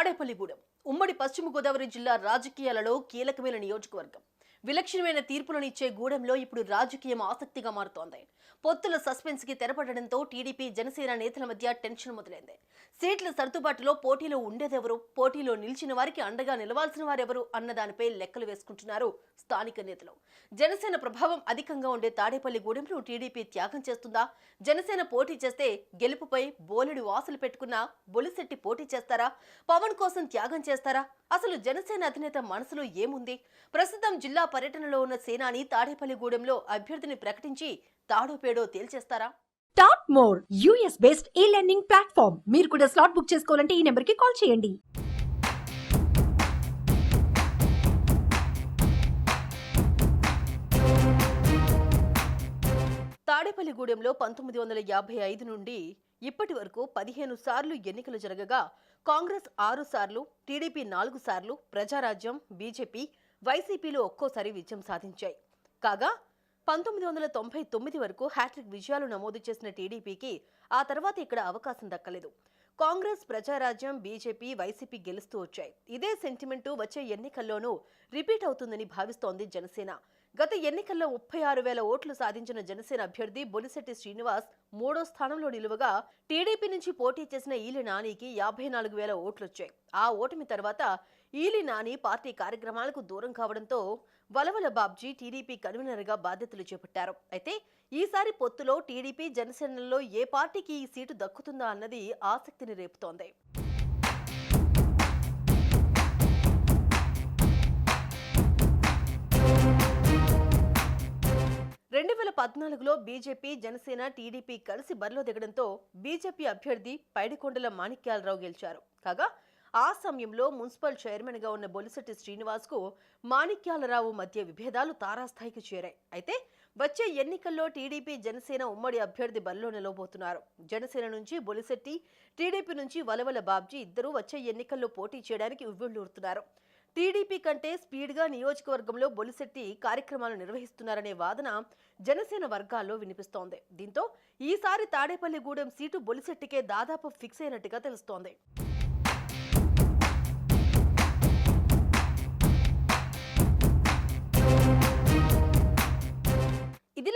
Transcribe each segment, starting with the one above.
తాడేపల్లిగూడెం. ఉమ్మడి పశ్చిమ గోదావరి జిల్లా రాజకీయాలలో కీలకమైన నియోజకవర్గం. విలక్షణమైన తీర్పులను ఇచ్చే గూడెంలో ఇప్పుడు రాజకీయం ఆసక్తిగా మారుతోంది. పొత్తుల సస్పెన్స్కి తెరపడడంతో టీడీపీ జనసేన నేతల మధ్య టెన్షన్ మొదలైంది. సీట్ల సర్దుబాటులో పోటీలో ఉండేదెవరు? పోటీలో నిలిచిన వారికి అండగా నిలవాల్సిన వారెవరు? అన్న దానిపై లెక్కలు వేసుకుంటున్నారు స్థానిక నేతలు. జనసేన ప్రభావం అధికంగా ఉండే తాడేపల్లి గూడెంలో టీడీపీ త్యాగం చేస్తుందా? జనసేన పోటీ చేస్తే గెలుపుపై బోలెడు ఆశలు పెట్టుకున్న బొలిశెట్టి పోటీ చేస్తారా? పవన్ కోసం త్యాగం చేస్తారా? అసలు జనసేన అధినేత మనసులో ఏముంది? ప్రస్తుతం జిల్లా పర్యటనలో ఉన్న సేనాని తాడేపల్లిగూడెంలో అభ్యర్థిని ప్రకటించి తాడో పేడో తేల్చేస్తారా? Top more US based e learning platform మీరు కూడా స్లాట్ బుక్ చేసుకోవాలంటే ఈ నెంబర్కి కాల్ చేయండి. తాడేపల్లిగూడెంలో పంతొమ్మిది వందల యాభై ఐదు నుండి ఇప్పటి వరకు పదిహేను సార్లు ఎన్నికలు జరగగా కాంగ్రెస్ ఆరు సార్లు టీడీపీ నాలుగు సార్లు ప్రజారాజ్యం బీజేపీ వైసీపీలో ఒక్కోసారి విజయం సాధించాయి. కాగా పంతొమ్మిది వందల తొంభై తొమ్మిది వరకు హ్యాట్రిక్ విజయాలు నమోదు చేసిన టీడీపీకి ఆ తర్వాత ఇక్కడ అవకాశం దక్కలేదు. కాంగ్రెస్ ప్రజారాజ్యం బీజేపీ వైసీపీ గెలుస్తూ వచ్చాయి. ఇదే సెంటిమెంటు వచ్చే ఎన్నికల్లోనూ రిపీట్ అవుతుందని భావిస్తోంది జనసేన. గత ఎన్నికల్లో ముప్పై ఆరు వేల ఓట్లు సాధించిన జనసేన అభ్యర్థి బొలిశెట్టి శ్రీనివాస్ మూడో స్థానంలో నిలువగా టీడీపీ నుంచి పోటీ చేసిన ఈలి నానికి యాభై నాలుగు వేల ఓట్లొచ్చాయి. ఆ ఓటమి తర్వాత ఈలి నాని పార్టీ కార్యక్రమాలకు దూరం కావడంతో వలవల బాబ్జీ టీడీపీ కన్వీనర్గా బాధ్యతలు చేపట్టారు. అయితే ఈసారి పొత్తులో టీడీపీ జనసేనలో ఏ పార్టీకి ఈ సీటు దక్కుతుందా అన్నది ఆసక్తిని రేపుతోంది. వేల పద్నాలుగులో బీజేపీ జనసేన టీడీపీ కలిసి బరిలో దిగడంతో బీజేపీ అభ్యర్థి పైడికొండల మాణిక్యాలరావు గెలిచారు. కాగా ఆ సమయంలో మున్సిపల్ చైర్మన్గా ఉన్న బొలిశెట్టి శ్రీనివాస్కు మాణిక్యాలరావు మధ్య విభేదాలు తారాస్థాయికి చేరాయి. అయితే వచ్చే ఎన్నికల్లో టీడీపీ జనసేన ఉమ్మడి అభ్యర్థి బరిలో నిలవబోతున్నారు. జనసేన నుంచి బొలిశెట్టి టీడీపీ నుంచి వలవల బాబ్జీ ఇద్దరూ వచ్చే ఎన్నికల్లో పోటీ చేయడానికి ఉవ్విళ్ళూరుతున్నారు టీడీపీ కంటే స్పీడ్గా నియోజకవర్గంలో బొలిశెట్టి కార్యక్రమాలు నిర్వహిస్తున్నారనే వాదన జనసేన వర్గాల్లో వినిపిస్తోంది. దీంతో ఈసారి తాడేపల్లిగూడెం సీటు బొలిశెట్టికే దాదాపు ఫిక్స్ అయినట్టుగా తెలుస్తోంది.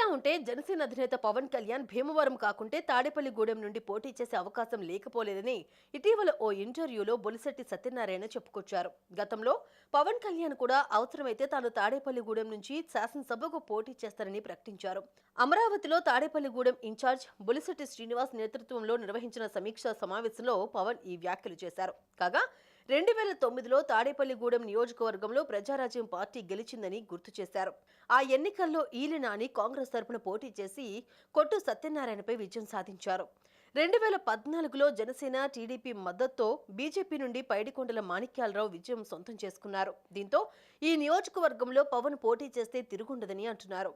ఇదిలా ఉంటే జనసేన అధినేత పవన్ కళ్యాణ్ భీమవరం కాకుంటే తాడేపల్లిగూడెం నుండి పోటీ చేసే అవకాశం లేకపోలేదని ఇటీవల ఓ ఇంటర్వ్యూలో బొలిశెట్టి సత్యనారాయణ చెప్పుకొచ్చారు. గతంలో పవన్ కళ్యాణ్ కూడా అవసరమైతే తాను తాడేపల్లిగూడెం నుంచి శాసనసభకు పోటీ చేస్తారని ప్రకటించారు. అమరావతిలో తాడేపల్లిగూడెం ఇన్ఛార్జ్ బొలిశెట్టి శ్రీనివాస్ నేతృత్వంలో నిర్వహించిన సమీక్షా సమావేశంలో పవన్ ఈ వ్యాఖ్యలు చేశారు. కాగా రెండు వేల తొమ్మిదిలో తాడేపల్లిగూడెం నియోజకవర్గంలో ప్రజారాజ్యం పార్టీ గెలిచిందని గుర్తు చేశారు. ఆ ఎన్నికల్లో ఈలినాని కాంగ్రెస్ తరపున పోటీ చేసి కొట్టు సత్యనారాయణపై విజయం సాధించారు. రెండు వేల పద్నాలుగులో జనసేన టీడీపీ మద్దతుతో బీజేపీ నుండి పైడికొండల మాణిక్యాలరావు విజయం సొంతం చేసుకున్నారు. దీంతో ఈ నియోజకవర్గంలో పవన్ పోటీ చేస్తే తిరుగుండదని అంటున్నారు.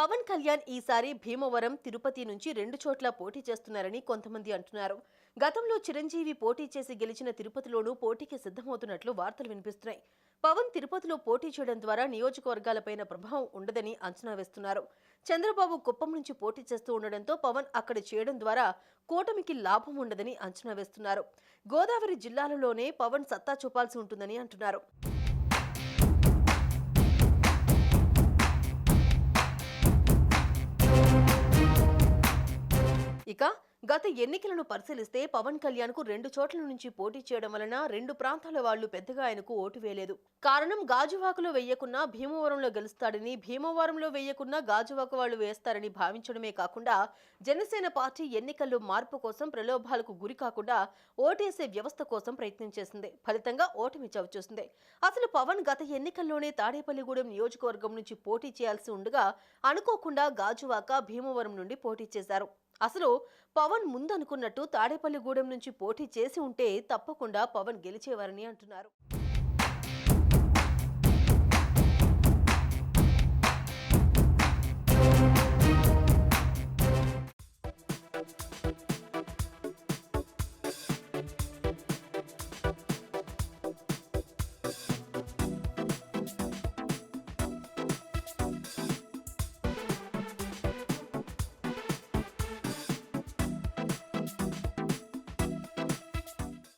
పవన్ కళ్యాణ్ ఈసారి భీమవరం తిరుపతి నుంచి రెండు చోట్ల పోటీ చేస్తున్నారని కొంతమంది అంటున్నారు. గతంలో చిరంజీవి పోటీ చేసి గెలిచిన తిరుపతిలోనూ పోటీకి సిద్ధమవుతున్నట్లు వార్తలు వినిపిస్తున్నాయి. పవన్ తిరుపతిలో పోటీ చేయడం ద్వారా నియోజకవర్గాలపైన ప్రభావం ఉండదని అంచనా వేస్తున్నారు. చంద్రబాబు కుప్పం నుంచి పోటీ చేస్తూ ఉండడంతో పవన్ అక్కడ చేయడం ద్వారా కూటమికి లాభం ఉండదని అంచనా వేస్తున్నారు. గోదావరి జిల్లాలలోనే పవన్ సత్తా చూపాల్సి ఉంటుందని అంటున్నారు. ఇక గత ఎన్నికలను పరిశీలిస్తే పవన్ కళ్యాణ్కు రెండు చోట్ల నుంచి పోటీ చేయడం వలన రెండు ప్రాంతాల వాళ్ళు పెద్దగా ఆయనకు ఓటు వేయలేదు. కారణం గాజువాకలో వేయకున్నా భీమవరంలో గెలుస్తాడని భీమవరంలో వేయకున్నా గాజువాక వాళ్ళు వేస్తారని భావించడమే కాకుండా జనసేన పార్టీ ఎన్నికల్లో మార్పు కోసం ప్రలోభాలకు గురి కాకుండా ఓటేసే వ్యవస్థ కోసం ప్రయత్నం చేసింది. ఫలితంగా ఓటమి చవిచూసింది. అసలు పవన్ గత ఎన్నికల్లోనే తాడేపల్లిగూడెం నియోజకవర్గం నుంచి పోటీ చేయాల్సి ఉండగా అనుకోకుండా గాజువాక భీమవరం నుండి పోటీ చేశారు. అసలు పవన్ ముందనుకున్నట్టు తాడేపల్లిగూడెం నుంచి పోటీ చేసి ఉంటే తప్పకుండా పవన్ గెలిచేవారని అంటున్నారు.